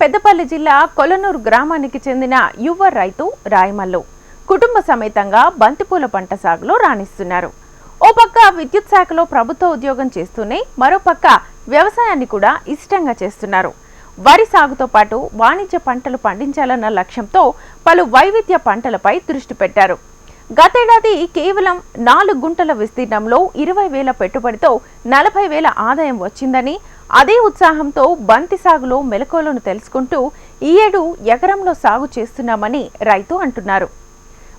పెద్దపల్లి జిల్లా కొలనూరు గ్రామానికి చెందిన యువ రైతు రాయమల్లు. కుటుంబ సమేతంగా బంతిపూల పంట సాగులో రాణిస్తున్నారు. ఓ పక్క విద్యుత్ శాఖలో ప్రభుత్వ ఉద్యోగం చేస్తూనే మరో పక్క వ్యవసాయాన్ని కూడా ఇష్టంగా చేస్తున్నారు. వరి సాగుతో పాటు వాణిజ్య పంటలు పండించాలన్న లక్ష్యంతో పలు వైవిధ్య పంటలపై దృష్టి పెట్టారు. గతేడాది కేవలం నాలుగు గుంటల విస్తీర్ణంలో ఇరవై వేల పెట్టుబడితో నలభై వేల ఆదాయం వచ్చిందని అదే ఉత్సాహంతో బంతి సాగులో మెలకువలను తెలుసుకుంటూ ఈ ఏడు ఎకరంలో సాగు చేస్తున్నామని రైతు అంటున్నారు.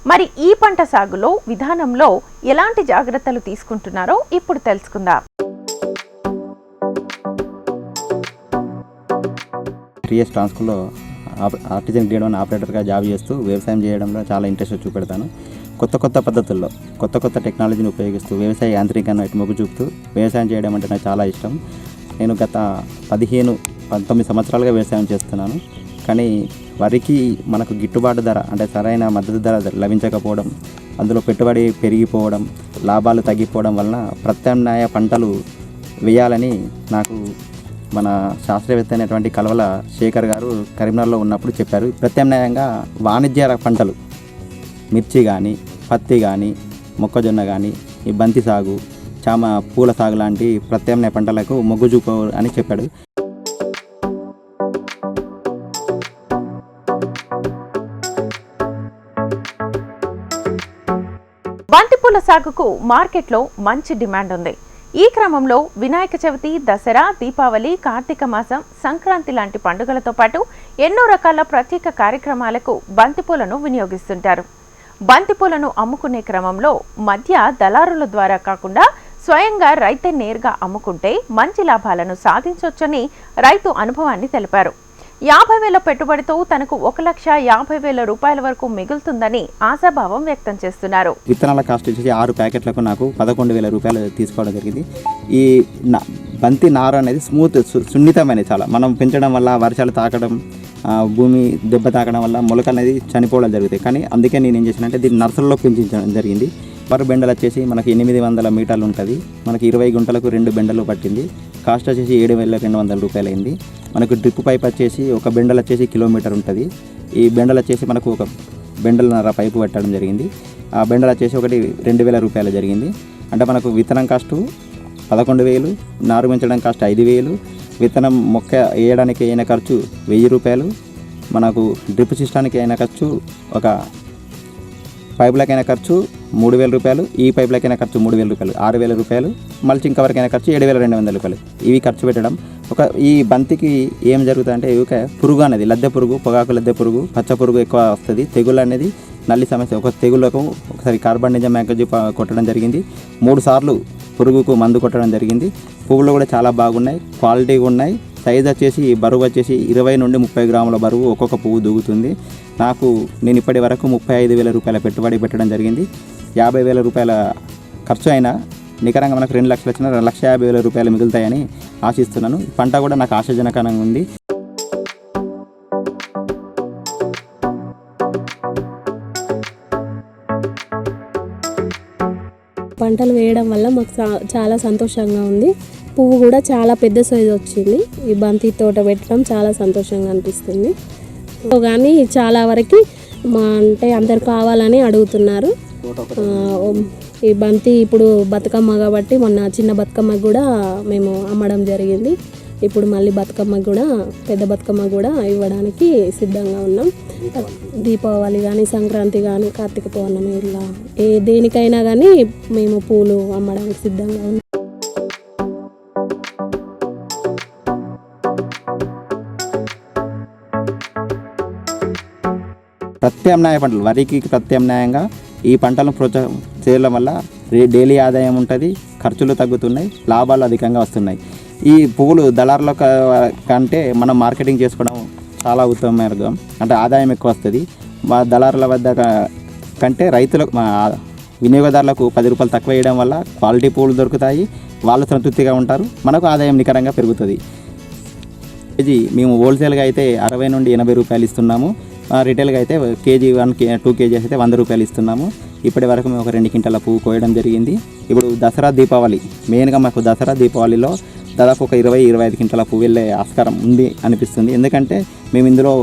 మరి ఈ పంట సాగులో విధానంలో ఎలాంటి జాగ్రత్తలు తీసుకుంటున్నారో ఇప్పుడు తెలుసుకుందాం. టీఎస్ ట్రాన్స్కోలో ఆప- ఆర్టిజన్ గ్రేడ్ వన్ ఆపరేటర్గా జాబ్ చేస్తూ వ్యవసాయం చేయడంలో చాలా ఇంట్రెస్ట్ చూపెడతాను. కొత్త కొత్త పద్ధతుల్లో కొత్త కొత్త టెక్నాలజీని ఉపయోగిస్తూ వ్యవసాయ యాంత్రికను ఇటు మొగ్గు చూపుతూ వ్యవసాయం చేయడం అంటే నాకు చాలా ఇష్టం. నేను గత పదిహేను పంతొమ్మిది సంవత్సరాలుగా వ్యవసాయం చేస్తున్నాను. కానీ వరికి మనకు గిట్టుబాటు ధర అంటే సరైన మద్దతు ధర లభించకపోవడం అందులో పెట్టుబడి పెరిగిపోవడం లాభాలు తగ్గిపోవడం వలన ప్రత్యామ్నాయ పంటలు వేయాలని నాకు మన శాస్త్రవేత్త అయినటువంటి కలవల శేఖర్ గారు కరీంనగర్లో ఉన్నప్పుడు చెప్పారు. ప్రత్యామ్నాయంగా వాణిజ్య పంటలు మిర్చి కానీ పత్తి కానీ మొక్కజొన్న కానీ ఈ బంతి సాగు చామ పూల సాగు లాంటి ప్రత్యామ్నాయ పంటలకు మొగ్గు చూపు అని చెప్పాడు. బంతిపూల సాగుకు మార్కెట్లో మంచి డిమాండ్ ఉంది. ఈ క్రమంలో వినాయక చవితి దసరా దీపావళి కార్తీక మాసం సంక్రాంతి లాంటి పండుగలతో పాటు ఎన్నో రకాల ప్రత్యేక కార్యక్రమాలకు బంతిపూలను వినియోగిస్తుంటారు. బంతిపూలను అమ్ముకునే క్రమంలో మధ్య దళారుల ద్వారా కాకుండా స్వయంగా రైతే నేరుగా అమ్ముకుంటే మంచి లాభాలను సాధించవచ్చని రైతు అనుభవాన్ని తెలిపారు. యాభై వేల పెట్టుబడితో తనకు ఒక లక్ష యాభై వేల రూపాయల వరకు మిగులుతుందని ఆశాభావం వ్యక్తం చేస్తున్నారు. విత్తనాల కాస్ట్ వచ్చేసి ఆరు ప్యాకెట్లకు నాకు పదకొండు వేల రూపాయలు తీసుకోవడం జరిగింది. ఈ బంతి నార అనేది స్మూత్ సు- సున్నితమైనది చాలా. మనం పెంచడం వల్ల వర్షాలు తాకడం భూమి దెబ్బ తాకడం వల్ల మొలక అనేది చనిపోవడం జరుగుతాయి. కానీ అందుకే నేను ఏం చేశానంటే దీన్ని నర్సరీలో పెంచడం జరిగింది. పర్ బెండలు వచ్చేసి మనకి ఎనిమిది వందల మీటర్లు ఉంటుంది. మనకి ఇరవై గుంటలకు రెండు బెండలు పట్టింది. కాస్ట్ వచ్చేసి ఏడు వేల రెండు వందల రూపాయలు అయింది మనకు డ్రిప్ పైప్ వచ్చేసి ఒక బెండలు వచ్చేసి కిలోమీటర్ ఉంటుంది. ఈ బెండలు వచ్చేసి మనకు ఒక బెండలన్నర పైపు పెట్టడం జరిగింది. ఆ బెండలు వచ్చేసి ఒకటి రెండు వేల రూపాయలు జరిగింది. అంటే మనకు విత్తనం కాస్టు పదకొండు వేలు నారు పెంచడం కాస్ట్ ఐదు వేలు విత్తనం మొక్క వేయడానికి అయిన ఖర్చు వెయ్యి రూపాయలు మనకు డ్రిప్ సిస్టానికి అయిన ఖర్చు ఒక పైపులకైనా ఖర్చు మూడు వేల రూపాయలు ఈ పైపులకైనా ఖర్చు మూడు వేల రూపాయలు ఆరు వేల రూపాయలు మల్చింగ్ కవర్కైనా ఖర్చు ఏడు వేల రెండు వందల రూపాయలు. ఇవి ఖర్చు పెట్టడం. ఒక ఈ బంతికి ఏం జరుగుతుందంటే ఇక పురుగు అనేది లద్దె పురుగు పొగాకు లద్దె పురుగు పచ్చ పురుగు ఎక్కువ వస్తుంది. తెగులు అనేది నల్లి సమస్య. ఒక తెగులకు ఒకసారి కార్బన్ నిజం మ్యాగజీ కొట్టడం జరిగింది. మూడు సార్లు పురుగుకు మందు కొట్టడం జరిగింది. పువ్వులు కూడా చాలా బాగున్నాయి క్వాలిటీగా ఉన్నాయి. సైజ్ వచ్చేసి బరువు వచ్చేసి ఇరవై నుండి ముప్పై గ్రాముల బరువు ఒక్కొక్క పువ్వు దూగుతుంది. నాకు నేను ఇప్పటి వరకు ముప్పై ఐదు వేల రూపాయల పెట్టుబడి పెట్టడం జరిగింది. యాభై వేల రూపాయల ఖర్చు అయినా నికరంగా మనకు రెండు లక్షలు వచ్చిన రెండు లక్ష యాభై వేల రూపాయలు మిగులుతాయని ఆశిస్తున్నాను. పంట కూడా నాకు ఆశాజనకంగా ఉంది. పంటలు వేయడం వల్ల మాకు చాలా సంతోషంగా ఉంది. పువ్వు కూడా చాలా పెద్ద సైజు వచ్చింది. ఈ బంతి తోట పెట్టడం చాలా సంతోషంగా అనిపిస్తుంది. కానీ చాలా వరకు మా అంటే అందరు కావాలని అడుగుతున్నారు. ఈ బంతి ఇప్పుడు బతుకమ్మ కాబట్టి మొన్న చిన్న బతుకమ్మ కూడా మేము అమ్మడం జరిగింది. ఇప్పుడు మళ్ళీ బతుకమ్మ కూడా పెద్ద బతుకమ్మ కూడా ఇవ్వడానికి సిద్ధంగా ఉన్నాం. దీపావళి కానీ సంక్రాంతి కానీ కార్తీక పౌర్ణమి ఇలా ఏ దేనికైనా కానీ మేము పూలు అమ్మడానికి సిద్ధంగా ఉన్నాం. ప్రత్యామ్నాయ పంటలు వరికి ప్రత్యామ్నాయంగా ఈ పంటలను ప్రోత్సాహ చేయడం వల్ల డైలీ ఆదాయం ఉంటుంది ఖర్చులు తగ్గుతున్నాయి లాభాలు అధికంగా వస్తున్నాయి. ఈ పువ్వులు దళారుల కంటే మనం మార్కెటింగ్ చేసుకోవడం చాలా ఉత్తమ మార్గం. అంటే ఆదాయం ఎక్కువ వస్తుంది. మా దళారుల వద్ద కంటే రైతులకు మా వినియోగదారులకు పది రూపాయలు తక్కువ వేయడం వల్ల క్వాలిటీ పువ్వులు దొరుకుతాయి వాళ్ళు సంతృప్తిగా ఉంటారు మనకు ఆదాయం నికరంగా పెరుగుతుంది. ఇది మేము హోల్సేల్గా అయితే అరవై నుండి ఎనభై రూపాయలు ఇస్తున్నాము. రిటైల్గా అయితే కేజీ వన్ కే టూ కేజీస్ అయితే వంద రూపాయలు ఇస్తున్నాము. ఇప్పటి వరకు మేము ఒక రెండు క్వింటాల పువ్వు కోయడం జరిగింది. ఇప్పుడు దసరా దీపావళి మెయిన్గా మాకు దసరా దీపావళిలో దాదాపు ఒక ఇరవై ఇరవై ఐదు క్వింటాల పువ్వు వెళ్ళే ఆస్కారం ఉంది అనిపిస్తుంది. ఎందుకంటే మేము ఇందులో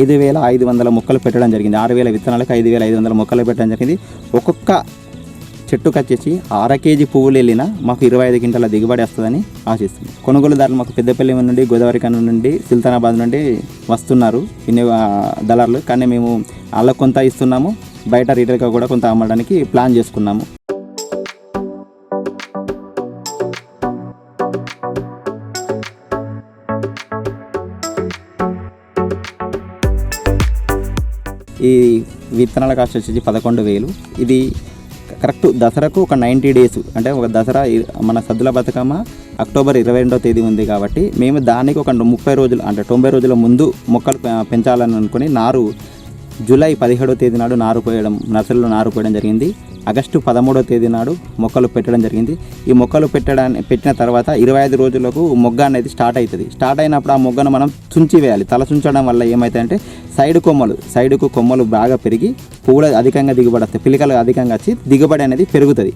ఐదు వేల ఐదు వందల మొక్కలు పెట్టడం జరిగింది. ఆరు వేల విత్తనాలకు ఐదు వేల ఐదు వందల మొక్కలు పెట్టడం జరిగింది. ఒక్కొక్క చెట్టుకు వచ్చేసి అర కేజీ పువ్వులు వెళ్ళినా మాకు ఇరవై ఐదు క్వింటాల దిగుబడి వస్తుందని ఆశిస్తుంది కొనుగోలుదారులు మాకు పెద్దపల్లి నుండి గోదావరి కన్ను నుండి సుల్తానాబాద్ నుండి వస్తున్నారు వినియోగ దళారులు కానీ మేము వాళ్ళకు కొంత ఇస్తున్నాము బయట రీటైల్గా కూడా కొంత అమ్మడానికి ప్లాన్ చేసుకున్నాము. ఈ విత్తనాల కాస్ట్ వచ్చేసి పదకొండు వేలు. ఇది కరెక్ట్ దసరాకు ఒక నైంటీ డేస్ అంటే ఒక దసరా మన సద్దుల బతుకమ్మ అక్టోబర్ ఇరవై రెండో తేదీ ఉంది కాబట్టి మేము దానికి ఒక ముప్పై రోజులు అంటే తొంభై రోజుల ముందు మొక్కలు పెంచాలని అనుకుని నారు జూలై పదిహేడో తేదీ నాడు నారు పోయడం నర్సరీలో నారు పోయడం జరిగింది. ఆగస్టు పదమూడో తేదీ నాడు మొక్కలు పెట్టడం జరిగింది. ఈ మొక్కలు పెట్టడాన్ని పెట్టిన తర్వాత ఇరవై ఐదు రోజులకు మొగ్గ అనేది స్టార్ట్ అవుతుంది. స్టార్ట్ అయినప్పుడు ఆ మొగ్గను మనం చుంచి వేయాలి. తల చుంచడం వల్ల ఏమవుతాయంటే సైడ్ కొమ్మలు సైడ్కు కొమ్మలు బాగా పెరిగి పువ్వులు అధికంగా దిగుబడి వస్తాయి. పిలికలు అధికంగా వచ్చి దిగుబడి అనేది పెరుగుతుంది.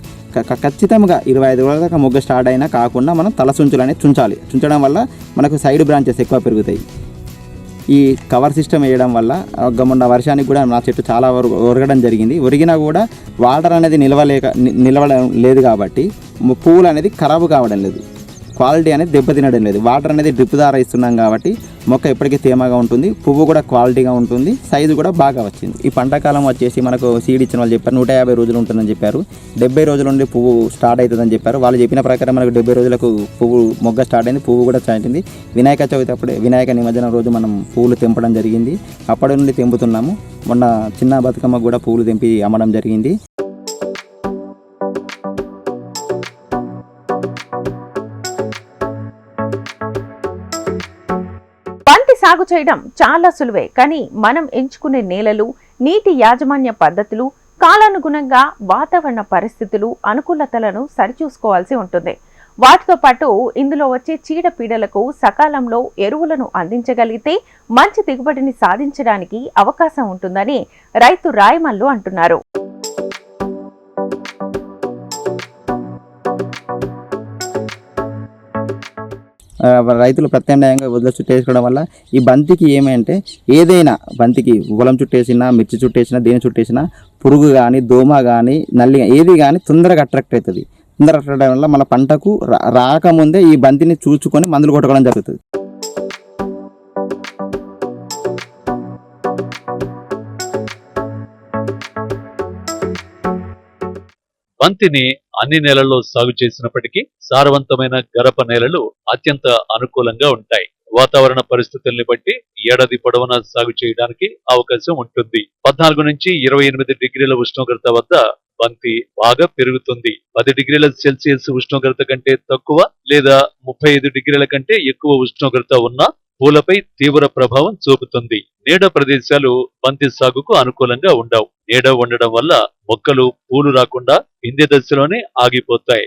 ఖచ్చితంగా ఇరవై ఐదు రోజుల దాకా మొగ్గ స్టార్ట్ అయినా కాకుండా మనం తల చుంచులు అనేది చుంచాలి చుంచడం వల్ల మనకు సైడ్ బ్రాంచెస్ ఎక్కువ పెరుగుతాయి. ఈ కవర్ సిస్టమ్ వేయడం వల్ల ఒక మొన్న వర్షానికి కూడా నా చెట్టు చాలా వరకు ఒరగడం జరిగింది. ఒరిగినా కూడా వాటర్ అనేది నిలవలేక ని- నిలవడం లేదు కాబట్టి పూలు పువ్వులు అనేది ఖరాబు కావడం లేదు. క్వాలిటీ అనేది దెబ్బతినడం లేదు. వాటర్ అనేది డ్రిప్ ద్వారా ఇస్తున్నాం కాబట్టి మొక్క ఎప్పటికీ తేమగా ఉంటుంది. పువ్వు కూడా క్వాలిటీగా ఉంటుంది. సైజు కూడా బాగా వచ్చింది. ఈ పంటకాలం వచ్చేసి మనకు సీడ్ ఇచ్చిన వాళ్ళు చెప్పారు నూట యాభై రోజులు ఉంటుందని చెప్పారు. డెబ్బై రోజుల నుండి పువ్వు స్టార్ట్ అవుతుందని చెప్పారు. వాళ్ళు చెప్పిన ప్రకారం మనకు డెబ్బై రోజులకు పువ్వు మొగ్గ స్టార్ట్ అయింది పువ్వు కూడా చాటింది వినాయక చవితి అప్పుడే వినాయక నిమజ్జనం రోజు మనం పువ్వులు తెంపడం జరిగింది. అప్పటి నుండి తెంపుతున్నాము. మొన్న చిన్న బతుకమ్మ కూడా పువ్వులు తెంపి అమ్మడం జరిగింది. సాగు చేయడం చాలా సులువే. కానీ మనం ఎంచుకునే నేలలు నీటి యాజమాన్య పద్ధతులు కాలానుగుణంగా వాతావరణ పరిస్థితులు అనుకూలతలను సరిచూసుకోవాల్సి ఉంటుంది. వాటితో పాటు ఇందులో వచ్చే చీడపీడలకు సకాలంలో ఎరువులను అందించగలిగితే మంచి దిగుబడిని సాధించడానికి అవకాశం ఉంటుందని రైతు రాయమల్లు అంటున్నారు. రైతులు ప్రత్యామ్నాయంగా వదిలే చుట్టూ వేసుకోవడం వల్ల ఈ బంతికి ఏమంటే ఏదైనా బంతికి పొలం చుట్టేసినా మిర్చి చుట్టేసినా దేని చుట్టేసినా పురుగు కానీ దోమ కానీ నల్లి ఏది కానీ తొందరగా అట్రాక్ట్ అవుతుంది. తొందరగా అట్రాక్ట్ అవ్వడం వల్ల మన పంటకు రా- రాకముందే ఈ బంతిని చూసుకొని మందులు కొట్టుకోవడం జరుగుతుంది. బంతిని అన్ని నేలల్లో సాగు చేసినప్పటికీ సారవంతమైన గరప నేలలు అత్యంత అనుకూలంగా ఉంటాయి. వాతావరణ పరిస్థితుల్ని బట్టి ఏడాది పొడవునా సాగు చేయడానికి అవకాశం ఉంటుంది. పద్నాలుగు నుంచి ఇరవై ఎనిమిది డిగ్రీల ఉష్ణోగ్రత వద్ద బంతి బాగా పెరుగుతుంది. పది డిగ్రీల సెల్సియస్ ఉష్ణోగ్రత కంటే తక్కువ లేదా ముప్పై ఐదు డిగ్రీల కంటే ఎక్కువ ఉష్ణోగ్రత ఉన్న పూలపై తీవ్ర ప్రభావం చూపుతుంది. నీడ ప్రదేశాలు బంతి సాగుకు అనుకూలంగా ఉండవు. నీడ ఉండడం వల్ల మొక్కలు పూలు రాకుండా పిందె దశలోనే ఆగిపోతాయి.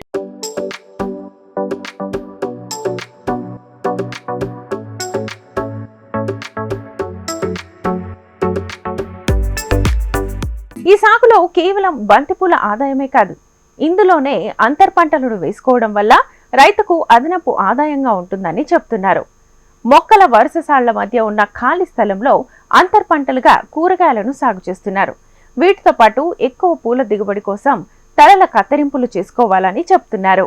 ఈ సాగులో కేవలం బంతిపూల ఆదాయమే కాదు ఇందులోనే అంతర్ పంటలను వేసుకోవడం వల్ల రైతుకు అదనపు ఆదాయంగా ఉంటుందని చెప్తున్నారు. మొక్కల వరుస సాళ్ళ మధ్య ఉన్న ఖాళీ స్థలంలో అంతర్ పంటలుగా కూరగాయలను సాగు చేస్తున్నారు. వీటితో పాటు ఎక్కువ పూల దిగుబడి కోసం తలల కత్తిరింపులు చేసుకోవాలని చెప్తున్నారు.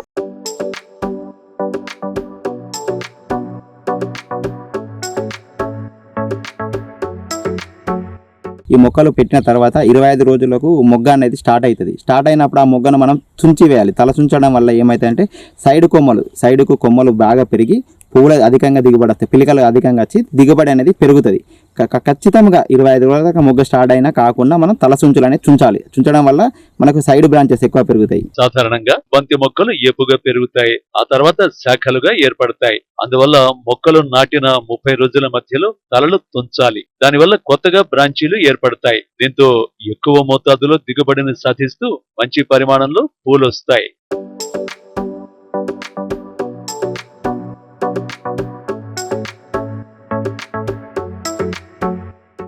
ఈ మొక్కలు పెట్టిన తర్వాత ఇరవై ఐదు రోజులకు మొగ్గ అనేది స్టార్ట్ అవుతుంది. స్టార్ట్ అయినప్పుడు ఆ మొగ్గను మనం చుంచి వేయాలి. తల చుంచడం వల్ల ఏమవుతాయంటే సైడ్ కొమ్మలు సైడ్కు కొమ్మలు బాగా పెరిగి పువ్వులు అధికంగా దిగుబడి వస్తాయి. పిలికలు అధికంగా వచ్చి దిగుబడి అనేది పెరుగుతుంది. ఖచ్చితంగా ఇరవై ఐదు రోజుల దాకా మొగ్గ స్టార్ట్ అయినా కాకుండా మనం తల చుంచులు అనేది చుంచాలి. చుంచడం వల్ల మనకు సైడ్ బ్రాంచెస్ ఎక్కువ పెరుగుతాయి. సాధారణంగా బంతి మొక్కలు ఏపుగా పెరుగుతాయి. ఆ తర్వాత శాఖలుగా ఏర్పడతాయి. అందువల్ల మొక్కలు నాటిన ముప్పై రోజుల మధ్యలో తలలు తుంచాలి. దానివల్ల కొత్తగా బ్రాంచీలు ఏర్పడతాయి. దీంతో ఎక్కువ మోతాదులో దిగుబడిని సాధిస్తూ మంచి పరిమాణంలో పూలు వస్తాయి.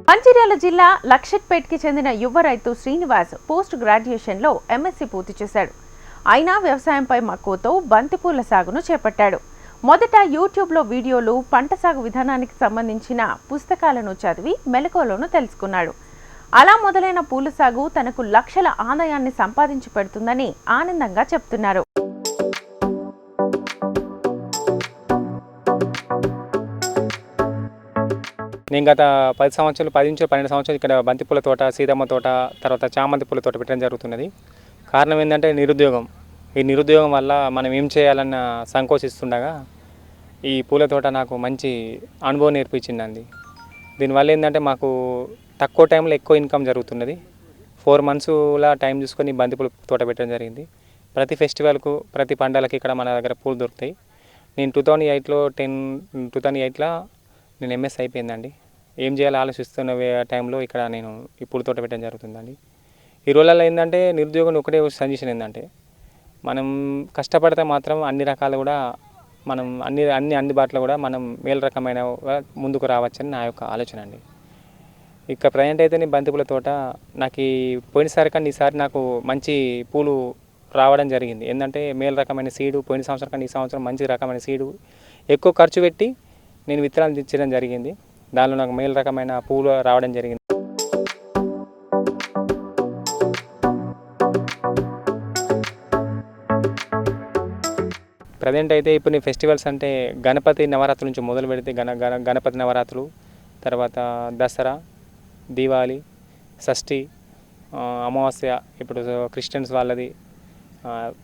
మంచిర్యాల జిల్లా లక్షట్పేట్కి చెందిన యువ రైతు శ్రీనివాస్ పోస్ట్ గ్రాడ్యుయేషన్లో ఎంఎస్సీ పూర్తి చేశాడు. అయినా వ్యవసాయంపై మక్కువతో బంతిపూల సాగును చేపట్టాడు. మొదట యూట్యూబ్లో వీడియోలు పంట సాగు విధానానికి సంబంధించిన పుస్తకాలను చదివి మెలకువలను తెలుసుకున్నాడు. అలా మొదలైన పూల సాగు తనకు లక్షల ఆదాయాన్ని సంపాదించి పెడుతుందని ఆనందంగా చెప్తున్నారు. మేము గత పది సంవత్సరాలు పది నుంచి పన్నెండు సంవత్సరాలు ఇక్కడ బంతిపూల తోట సీతమ్మ తోట తర్వాత చామంతి పూల తోట పెట్టడం జరుగుతున్నది. కారణం ఏంటంటే నిరుద్యోగం. ఈ నిరుద్యోగం వల్ల మనం ఏం చేయాలన్న సంకోచిస్తుండగా ఈ పూల తోట నాకు మంచి అనుభవం నేర్పించిందండి. దీనివల్ల ఏంటంటే మాకు తక్కువ టైంలో ఎక్కువ ఇన్కమ్ జరుగుతున్నది. ఫోర్ మంత్స్లా టైం చూసుకొని బంతిపూల తోట పెట్టడం జరిగింది. ప్రతి ఫెస్టివల్కు ప్రతి పండగలకి ఇక్కడ మన దగ్గర పూలు దొరుకుతాయి. నేను టూ థౌజండ్ ఎయిట్లో టెన్ టూ థౌజండ్ ఎయిట్లో నేను ఎంఎస్ అయిపోయిందండి. ఏం చేయాలో ఆలోచిస్తున్న వే- టైంలో ఇక్కడ నేను ఇప్పుడు తోట పెట్టడం జరుగుతుందండి. ఈ రోజులలో ఏంటంటే నిరుద్యోగం ఒకటే సంజీషన్ ఏంటంటే మనం కష్టపడితే మాత్రం అన్ని రకాలు కూడా మనం అన్ని అన్ని అందుబాటులో కూడా మనం మేలు రకమైన ముందుకు రావచ్చని నా యొక్క ఆలోచన అండి. ఇక ప్రజెంట్ అయితే నేను బంతిపూల తోట నాకు ఈ పోయినసారి కన్నా ఈసారి నాకు మంచి పూలు రావడం జరిగింది. ఏంటంటే మేలు రకమైన సీడు పోయిన సంవత్సరం కానీ ఈ సంవత్సరం మంచి రకమైన సీడు ఎక్కువ ఖర్చు పెట్టి నేను విత్తనాలు తెచ్చడం జరిగింది. దానిలో నాకు మేలు రకమైన పూలు రావడం జరిగింది. ప్రజెంట్ అయితే ఇప్పుడు నీ ఫెస్టివల్స్ అంటే గణపతి నవరాత్రుల నుంచి మొదలు పెడితే గణ గణ గణపతి నవరాత్రులు తర్వాత దసరా దీవాలి షష్ఠి అమావాస్య ఇప్పుడు క్రిస్టియన్స్ వాళ్ళది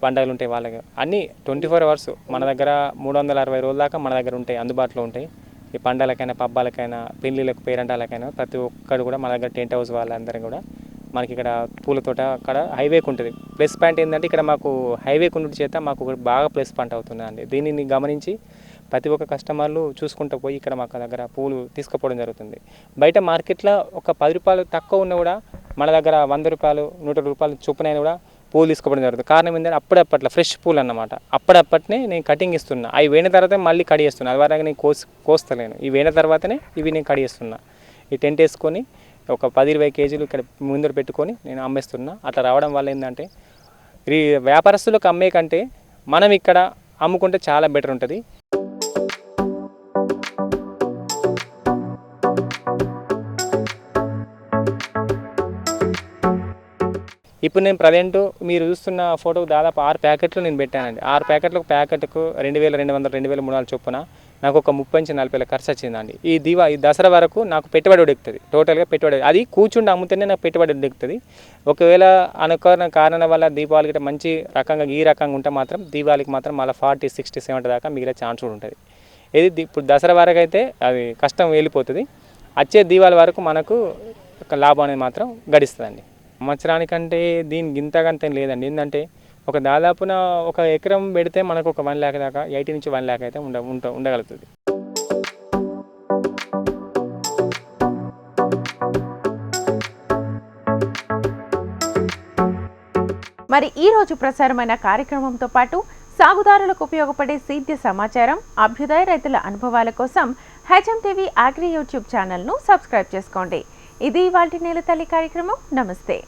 పండగలు ఉంటాయి వాళ్ళకి. అన్నీ ట్వంటీ ఫోర్ అవర్స్ మన దగ్గర మూడు వందల అరవై రోజుల దాకా మన దగ్గర ఉంటాయి అందుబాటులో ఉంటాయి. ఈ పండలకైనా పబ్బాలకైనా పెళ్ళిళ్ళకు పేరంటాలకైనా ప్రతి ఒక్కరు కూడా మన దగ్గర టెంట్ హౌస్ వాళ్ళందరం కూడా మనకి ఇక్కడ పూల తోట అక్కడ హైవేకి ఉంటుంది. ప్లస్ పాయింట్ ఏంటంటే ఇక్కడ మాకు హైవేకి ఉండడం చేత మాకు బాగా ప్లస్ పాయింట్ అవుతుందండి. దీనిని గమనించి ప్రతి ఒక్క కస్టమర్లు చూసుకుంటూ పోయి ఇక్కడ మాకు దగ్గర పూలు తీసుకుపోవడం జరుగుతుంది. బయట మార్కెట్లో ఒక పది రూపాయలు తక్కువ ఉన్నా కూడా మన దగ్గర వంద రూపాయలు నూట రూపాయలు చొప్పునైనా కూడా పూలు తీసుకోవడం జరుగుతుంది. కారణం ఏంటంటే అప్పుడప్పట్లో ఫ్రెష్ పూలు అన్నమాట. అప్పుడప్పటినే నేను కటింగ్ ఇస్తున్నా. అవి వేయిన తర్వాత మళ్ళీ కడిగేస్తున్నా అది వరకు నేను కోసి కోస్తలేను. ఇవి వేయిన తర్వాతనే ఇవి నేను కడిగేస్తున్నా ఈ టెంట్ వేసుకొని ఒక పది ఇరవై కేజీలు ఇక్కడ ముందర పెట్టుకొని నేను అమ్మేస్తున్నా. అట్లా రావడం వల్ల ఏంటంటే ఈ వ్యాపారస్తులకు అమ్మే కంటే మనం ఇక్కడ అమ్ముకుంటే చాలా బెటర్ ఉంటుంది. ఇప్పుడు నేను ప్రజెంట్ మీరు చూస్తున్న ఫోటో దాదాపు ఆరు ప్యాకెట్లు నేను పెట్టానండి. ఆరు ప్యాకెట్లకు ప్యాకెట్కు రెండు వేల రెండు వందల రెండు వేల మూడు వందల చొప్పున నాకు ఒక ముప్పై నుంచి నలభై వేల ఖర్చు వచ్చిందండి. ఈ దివా ఈ దసరా వరకు నాకు పెట్టుబడి ఉడుకుతుంది టోటల్గా పెట్టుబడి. అది కూర్చుండి అమ్ముతేనే నాకు పెట్టుబడి ఉడుకుతుంది ఒకవేళ అనుకరణ కారణం వల్ల దీపావళికి ఇట్లా మంచి రకంగా ఈ రకంగా ఉంటే మాత్రం దీపావళికి మాత్రం మళ్ళీ ఫార్టీ సిక్స్టీ సెవెంటీ దాకా మిగిలే ఛాన్స్ కూడా ఉంటుంది. ఇది ఇప్పుడు దసరా వరకు అయితే అది కష్టం వెళ్ళిపోతుంది. వచ్చే దీవాళి వరకు మనకు ఒక లాభం అనేది మాత్రం గడిస్తుందండి. సంవత్సరానికంటే దీనికి ఇంతకంత లేదండి. ఏంటంటే ఒక దాదాపున ఒక ఎకరం పెడితే మనకు ఒక వన్ ల్యాక్ దాకా ఎయిటీ నుంచి వన్ ల్యాక్ అయితే ఉండ ఉంట ఉండగలుగుతుంది. మరి ఈ రోజు ప్రసారమైన కార్యక్రమంతో పాటు సాగుదారులకు ఉపయోగపడే సేద్య సమాచారం అభ్యుదయ రైతుల అనుభవాల కోసం హెచ్ఎం టీవీ అగ్రి యూట్యూబ్ ఛానల్ను సబ్స్క్రైబ్ చేసుకోండి. ఇది వాటి నేల తల్లి కార్యక్రమం. నమస్తే.